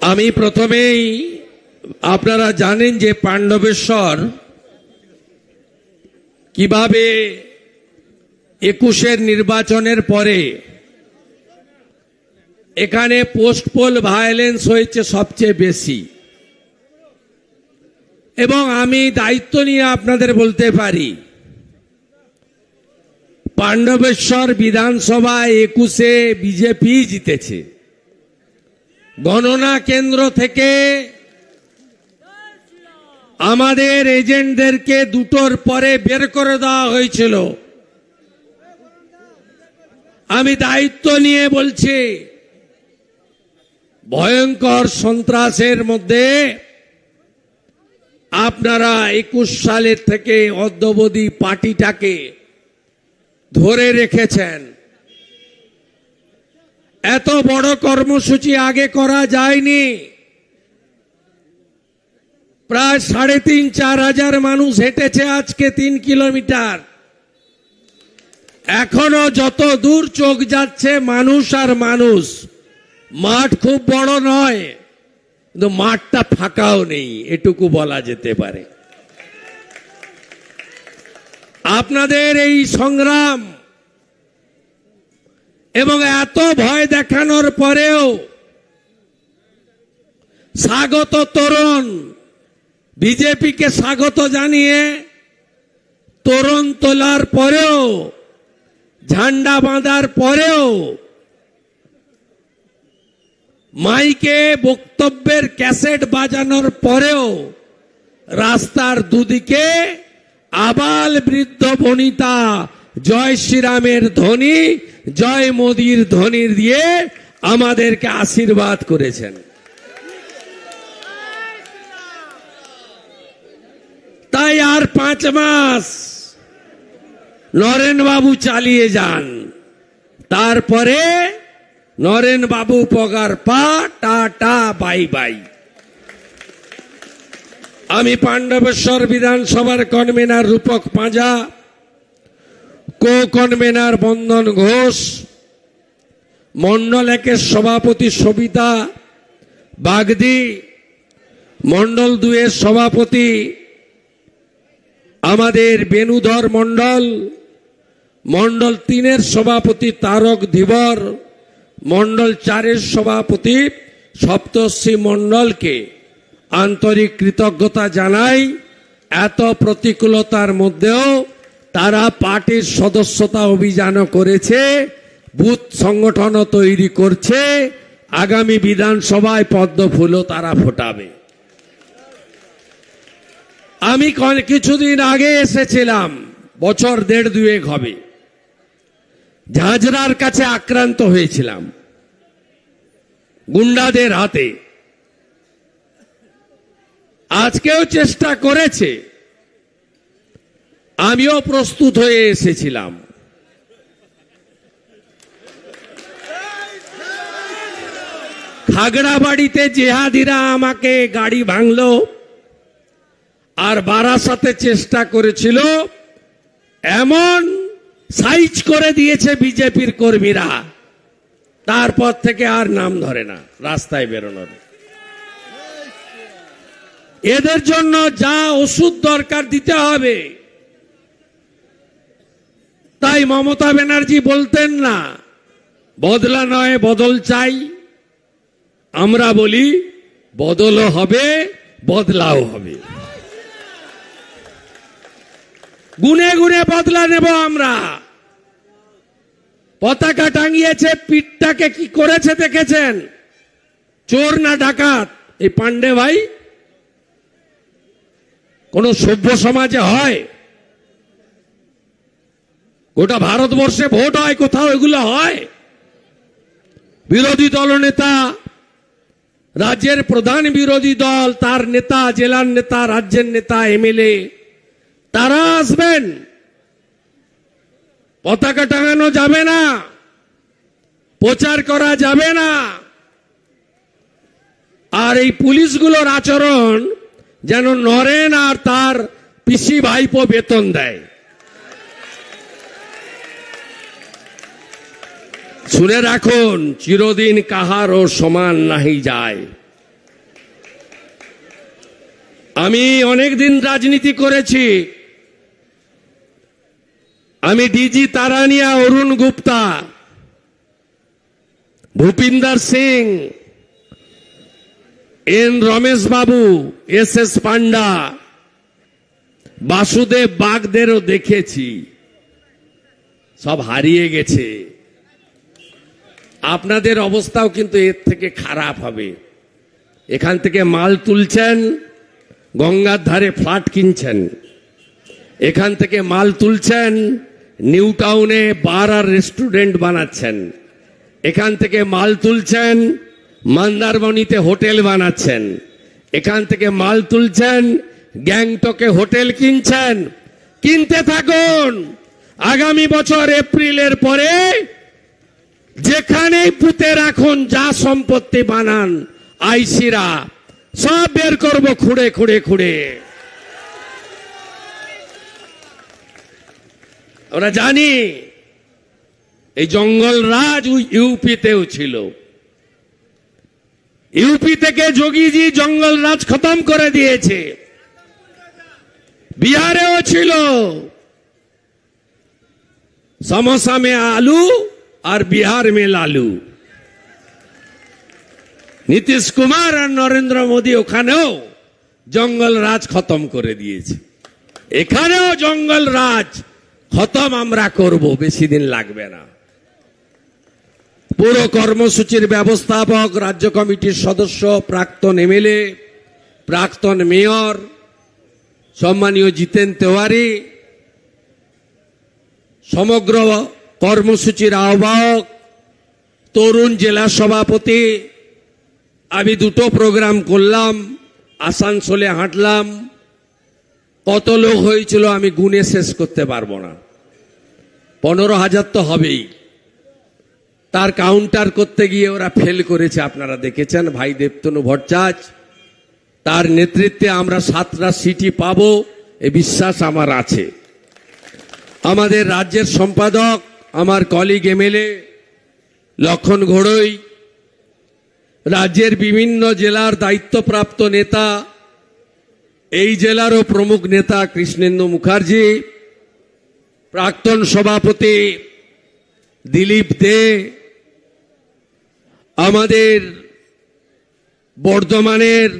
আমি প্রথমেই আপনারা জানেন যে পাণ্ডবেশ্বর কীভাবে একুশের নির্বাচনের পরে এখানে পোস্টপোল ভায়োলেন্স হয়েছে সবচেয়ে বেশি। এবং আমি দায়িত্ব নিয়ে আপনাদের বলতে পারি, পাণ্ডবেশ্বর বিধানসভা একুশে বিজেপি জিতেছে। গণনা কেন্দ্র থেকে আমাদের এজেন্টদেরকে দুটোর পরে বের করে দেওয়া হয়েছিল। আমি দায়িত্ব নিয়ে বলছি, ভয়ঙ্কর সন্ত্রাসের মধ্যে আপনারা একুশ সালের থেকে অদ্যবধি পার্টিটাকে ধরে রেখেছেন। এত বড় কর্মসূচি আগে করা যায়নি। প্রায় সাড়ে তিন, চার হাজার মানুষ হেঁটেছে আজকে তিন কিলোমিটার। এখনও যত দূর চোখ যাচ্ছে মানুষ আর মানুষ। মাঠ খুব বড় নয়, কিন্তু মাঠটা ফাঁকাও নেই, এটুকু বলা যেতে পারে। আপনাদের এই সংগ্রাম এবং এত ভয় দেখানোর পরেও স্বাগত তরুণ, বিজেপিকে স্বাগত জানিয়ে তরুণ তোলার পরেও, ঝান্ডা বাঁধার পরেও মাইকে বক্তব্যের ক্যাসেট বাজানোর পরেও রাস্তার দুদিকে আবাল বৃদ্ধ বনিতা জয় শ্রীরামের ধ্বনি, জয় মোদীর ধ্বনি দিয়ে আমাদেরকে আশীর্বাদ করেছেন। তাই আর পাঁচ মাস নরেন বাবু চালিয়ে যান। তারপরে নরেন বাবু পগার পা টাটা বাই বাই। আমি পাণ্ডবেশ্বর বিধানসভার কনভেনার রূপক পাঁজা কো কনভেনার বন্দন ঘোষ মন্ডল একের সভাপতি সবিতা বাগদি মন্ডল দুয়ের সভাপতি আমাদের বেনুধর মন্ডল মন্ডল তিনের সভাপতি তারক ধীবর মন্ডল চারের সভাপতি সপ্তর্ষি মন্ডলকে আন্তরিক কৃতজ্ঞতা জানাই। এত প্রতিকূলতার মধ্যেও তারা পার্টির সদস্যতা অভিযানও করেছে, বুথ সংগঠনও তৈরি করছে, আগামী বিধানসভায় পদ্ম ফুলও তারা ফোটাবে। আমি কিছুদিন আগে এসেছিলাম, বছর দেড় দুয়েক হবে। ঝাঁঝরার কাছে আক্রান্ত হয়েছিলাম। গুন্ডাদের হাতে। আজকেও চেষ্টা করেছে আমিও প্রস্তুত হয়ে এসেছিলাম। খাগড়াবাড়িতে জেহাদিরা আমাকে গাড়ি ভাঙলো আর বারাসাতে চেষ্টা করেছিল, এমন সাইজ করে দিয়েছে বিজেপির কর্মীরা, তারপর থেকে আর নাম ধরে না, রাস্তায় বেরোনোর। এদের জন্য যা ওষুধ দরকার দিতে হবে তাই মমতা ব্যানার্জি বলতেন না, বদলা নয়, বদল চাই। আমরা বলি, বদলও হবে, বদলাও হবে। গুনে গুনে বদলা নেব আমরা। পতাকা টাঙিয়েছে, পিঠটাকে কি করেছে দেখেছেন? চোর না ডাকাত? এই পান্ডে ভাই, কোন সভ্য সমাজে হয়? গোটা ভারতবর্ষে ভোট হয়, কোথাও এগুলো হয়? বিরোধী দলনেতা রাজ্যের প্রধান বিরোধী দল, তার নেতা, জেলার নেতা, রাজ্যের নেতা, এমএলএ, তারা আসবেন। পতাকা টাঙানো যাবে না। প্রচার করা যাবে না। আর এই পুলিশগুলোর আচরণ যেন নরেন আর তার পিসি ভাইপো বেতন দেয়। শুনে রাখুন, চিরদিন কাহারও সমান নাহি যায়। আমি অনেক দিন রাজনীতি করেছি। আমি DG Tarania, Arun Gupta, Bhupinder Singh, N Ramesh Babu, S S Panda Basudev বাগদেরও দেখেছি। সব হারিয়ে গেছে। আপনাদের অবস্থাও কিন্তু এর থেকে খারাপ হবে। এখান থেকে মাল তুলছেন, গঙ্গার ধারে ফ্ল্যাট কিনছেন। এখান থেকে মাল তুলছেন, নিউ টাউনে বার আর রেস্টুরেন্ট বানাচ্ছেন। এখান থেকে মাল তুলছেন, মন্দারমণিতে হোটেল বানাচ্ছেন। এখান থেকে মাল তুলছেন, গ্যাংটকে হোটেল কিনছেন। কিনতে থাকুন! আগামী বছর এপ্রিলের পরে যেখানেই পুঁতে রাখুন যা সম্পত্তি বানান, আইসিরা, সব বের করব খুঁড়ে খুঁড়ে খুঁড়ে। আমরা জানি, এই জঙ্গল রাজ ইউপিতেও ছিল। ইউপি থেকে যোগীজি জঙ্গল রাজ খতম করে দিয়েছে। বিহারেও ছিল। সমসামে আলু और बिहार में लालू নীতিশ কুমার আর নরেন্দ্র মোদী ওখানেও জঙ্গল রাজ খতম করে দিয়েছে এখানেও জঙ্গল রাজ খতম আমরা করব বেশি দিন লাগবে না পুরো কর্মসূচির ব্যবস্থাপক রাজ্য কমিটির সদস্য প্রাক্তন এমএলএ প্রাক্তন মেয়র সম্মানীয় জিতেন তেওয়ারি সমগ্র কর্মসূচির আহ্বায়ক তরুণ জেলা সভাপতি। আমি দুটো প্রোগ্রাম করলাম, আসানসোলে হাঁটলাম। কত লোক হয়েছিল আমি গুনে শেষ করতে পারব না। পনেরো হাজার তো হবেই। তার কাউন্টার করতে গিয়ে ওরা ফেল করেছে, আপনারা দেখেছেন, ভাই দেবতনু ভট্টাচ। তার নেতৃত্বে আমরা সাতটা সিটি পাবো, এ বিশ্বাস আমার আছে। আমাদের রাজ্যের সম্পাদক আমার কলিগ এমএলএ লক্ষণ ঘোড়ই, রাজ্যের বিভিন্ন জেলার দায়িত্বপ্রাপ্ত নেতা, এই জেলারও প্রমুখ নেতা কৃষ্ণেন্দু মুখার্জি, প্রাক্তন সভাপতি দিলীপ দে, আমাদের বর্ধমানের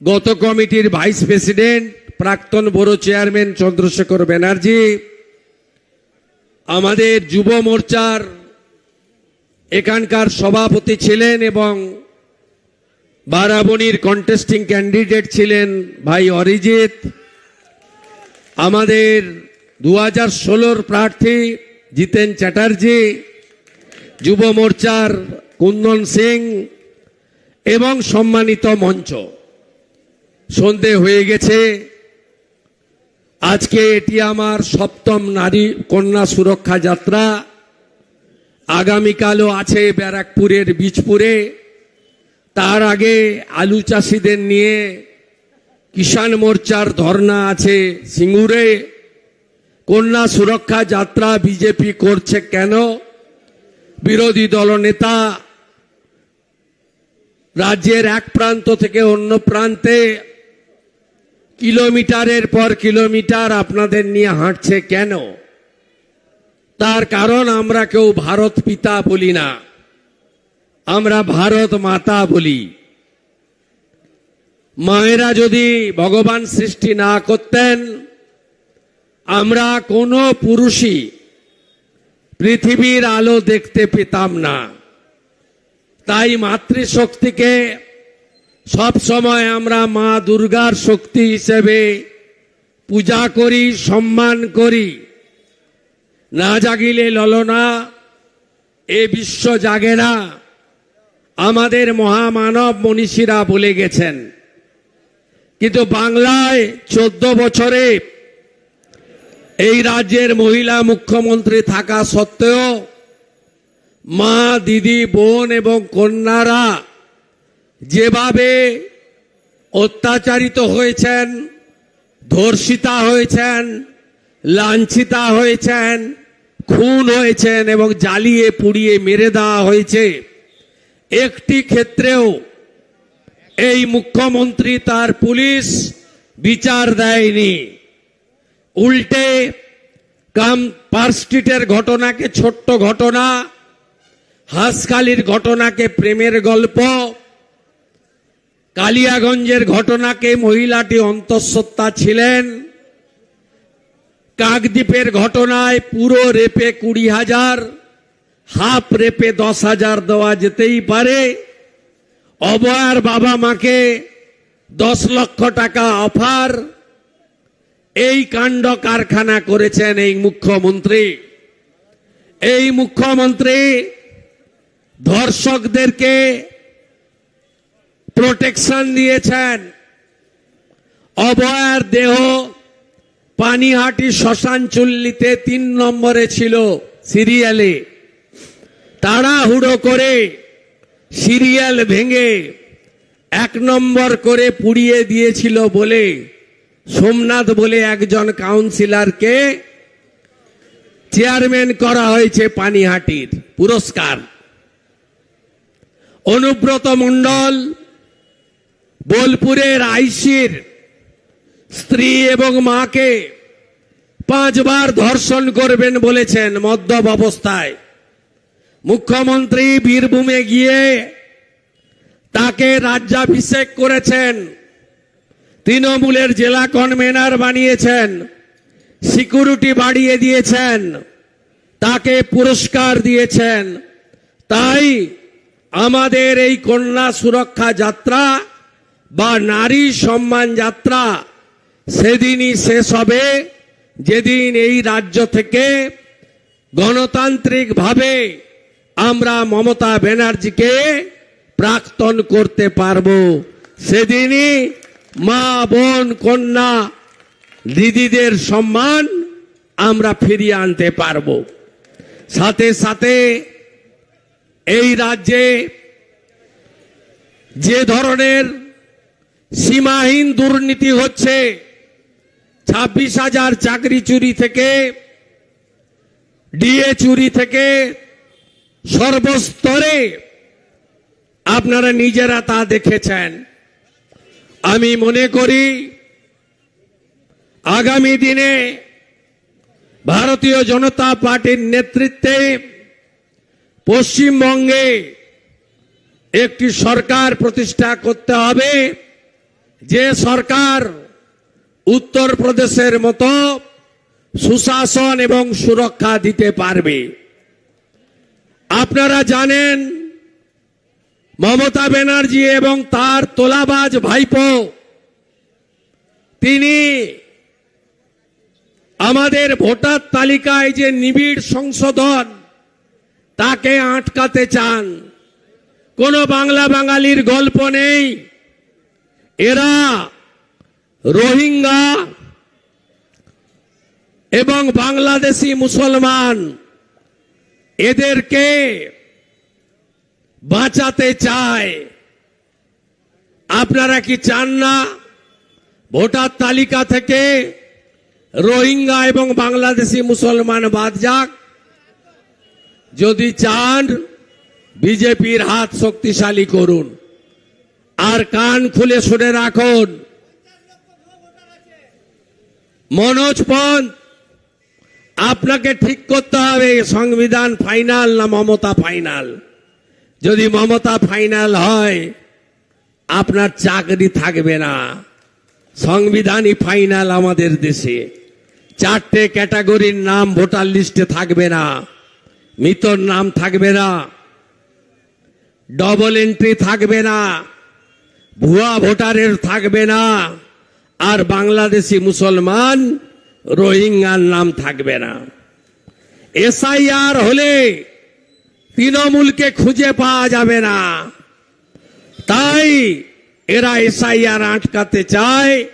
গত কমিটির ভাইস প্রেসিডেন্ট, প্রাক্তন বড় চেয়ারম্যান চন্দ্রশেখর ব্যানার্জি আমাদের যুব মোর্চার এখানকার সভাপতি ছিলেন এবং বারাবণীর কন্টেস্টিং ক্যান্ডিডেট ছিলেন ভাই অরিজিৎ। আমাদের দু হাজার ষোলোর প্রার্থী জিতেন চ্যাটার্জি, যুব মোর্চার কুন্দন সিং এবং সম্মানিত মঞ্চ। সন্ধে হয়ে গেছে। আজকে এটি আমার সপ্তম নারী কন্যা সুরক্ষা যাত্রা। আগামীকালও আছে ব্যারাকপুরের বীজপুরে। তার আগে আলু চাষিদের নিয়ে কিষাণ মোর্চার ধর্না আছে সিঙ্গুরে। কন্যা সুরক্ষা যাত্রা বিজেপি করছে কেন? বিরোধী দলনেতা রাজ্যের এক প্রান্ত থেকে অন্য প্রান্তে কিলোমিটারের পর কিলোমিটার আপনাদের নিয়ে হাঁটছে কেন? তার কারণ আমরা কেউ ভারত পিতা বলি না। আমরা ভারত মাতা বলি। মায়েরা যদি ভগবান সৃষ্টি না করতেন, আমরা কোনো পুরুষই পৃথিবীর আলো দেখতে পেতাম না। তাই মাতৃশক্তিকে সব সময় আমরা মা দুর্গার শক্তি হিসেবে পূজা করি, সম্মান করি। না জাগিলে ললনা, এ বিশ্ব জাগে না। আমাদের মহামানব মনীষীরা বলে গেছেন। কিন্তু বাংলায় চোদ্দ বছরে এই রাজ্যের মহিলা মুখ্যমন্ত্রী থাকা সত্ত্বেও মা, দিদি, বোন এবং কন্যারা যেভাবে অত্যাচারিত হয়েছেন, ধর্ষিতা হয়েছেন, লাঞ্ছিতা হয়েছেন, খুন হয়েছেন এবং জ্বালিয়ে পুড়িয়ে মেরে দেওয়া হয়েছে, একটি ক্ষেত্রেও এই মুখ্যমন্ত্রী তার পুলিশ বিচার দেয়নি। উল্টে কাম পার্ক ঘটনাকে ছোট্ট ঘটনা, হাঁসখালির ঘটনাকে প্রেমের গল্প কালিয়াগঞ্জের ঘটনাকে মহিলাটি অন্তঃসত্ত্বা ছিলেন। কাকদ্বীপের ঘটনায় পুরো রেপে কুড়ি হাজার, হাফ রেপে দশ হাজার দেওয়া যেতেই পারে। অবয়ার বাবা মাকে দশ লক্ষ টাকা অফার। এই কাণ্ড কারখানা করেছেন এই মুখ্যমন্ত্রী। এই মুখ্যমন্ত্রী ধর্ষকদেরকে প্রোটেকশন দিয়েছেন। অবয়ার দেহ পানিহাটি শ্মশান চুল্লিতে তিন নম্বরে ছিল সিরিয়ালে। তাড়াহুড়ো করে সিরিয়াল ভেঙে এক নম্বর করে পুড়িয়ে দিয়েছিল বলে সোমনাথ বলে একজন কাউন্সিলরকে চেয়ারম্যান করা হয়েছে পানিহাটির পুরস্কার। অনুব্রত মণ্ডল বোলপুরের আইসির স্ত্রী এবং মাকে পাঁচবার ধর্ষণ করবেন বলেছেন মদ্যপ অবস্থায়। মুখ্যমন্ত্রী বীরভূমে গিয়ে তাকে রাজ্যাভিষেক করেছেন। তৃণমূলের জেলা কনভেনার বানিয়েছেন। সিকিউরিটি বাড়িয়ে দিয়েছেন। তাকে পুরস্কার দিয়েছেন। তাই আমাদের এই কন্যা সুরক্ষা যাত্রা বা নারী সম্মান যাত্রা সেদিনই শেষ হবে। যেদিন এই রাজ্য থেকে গণতান্ত্রিকভাবে আমরা মমতা ব্যানার্জিকে প্রাক্তন করতে পারব। সেদিনই মা, বোন, কন্যা, দিদিদের সম্মান আমরা ফিরিয়ে আনতে পারব। সাথে সাথে এই রাজ্যে যে ধরনের সীমাহীন দুর্নীতি হচ্ছে। ছাব্বিশ হাজার চাকরি চুরি থেকে, ডিএ চুরি থেকে সর্বস্তরে আপনারা নিজেরা তা দেখেছেন। আমি মনে করি, আগামী দিনে ভারতীয় জনতা পার্টির নেতৃত্বে পশ্চিমবঙ্গে একটি সরকার প্রতিষ্ঠা করতে হবে। যে সরকার উত্তরপ্রদেশের মতো সুশাসন এবং সুরক্ষা দিতে পারবে। আপনারা জানেন, মমতা ব্যানার্জি এবং তার তোলাবাজ ভাইপো, তিনি আমাদের ভোটার তালিকায় যে নিবিড় সংশোধন, তাকে আটকাতে চান। কোনো বাংলা বাঙালির গল্প নেই। এরা রোহিঙ্গা এবং বাংলাদেশি মুসলমান। এদেরকে বাঁচাতে চায়। আপনারা কি চান না ভোটার তালিকা থেকে রোহিঙ্গা এবং বাংলাদেশি মুসলমান বাদ যাক? যদি চান, বিজেপির হাত শক্তিশালী করুন। আর কান খুলে শুনে রাখুন। মনোজ পন্থ, আপনাকে ঠিক করতে হবে সংবিধান ফাইনাল না মমতা ফাইনাল? যদি মমতা ফাইনাল হয়, আপনার চাকরি থাকবে না। সংবিধানই ফাইনাল আমাদের দেশে। চারটে ক্যাটাগরির নাম ভোটার লিস্টে থাকবে না। মৃতর নাম থাকবে না। ডবল এন্ট্রি থাকবে না। ভুয়া ভোটারের থাকবে না। আর বাংলাদেশি মুসলমান রোহিঙ্গার নাম থাকবে না। এসআইআর হলে তৃণমূলকে খুঁজে পাওয়া যাবে না। তাই এরা এসআইআর আটকাতে চায়।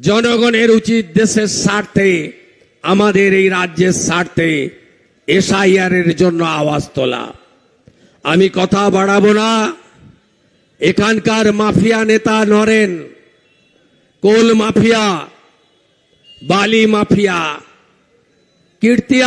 জনগণের উচিত দেশের স্বার্থে, আমাদের এই রাজ্যের স্বার্থে এসআইআর এর জন্য আওয়াজ তোলা। আমি কথা বাড়াবো না। এখানকার মাফিয়া নেতা নরেন কোল মাফিয়া বালি মাফিয়া কীর্তি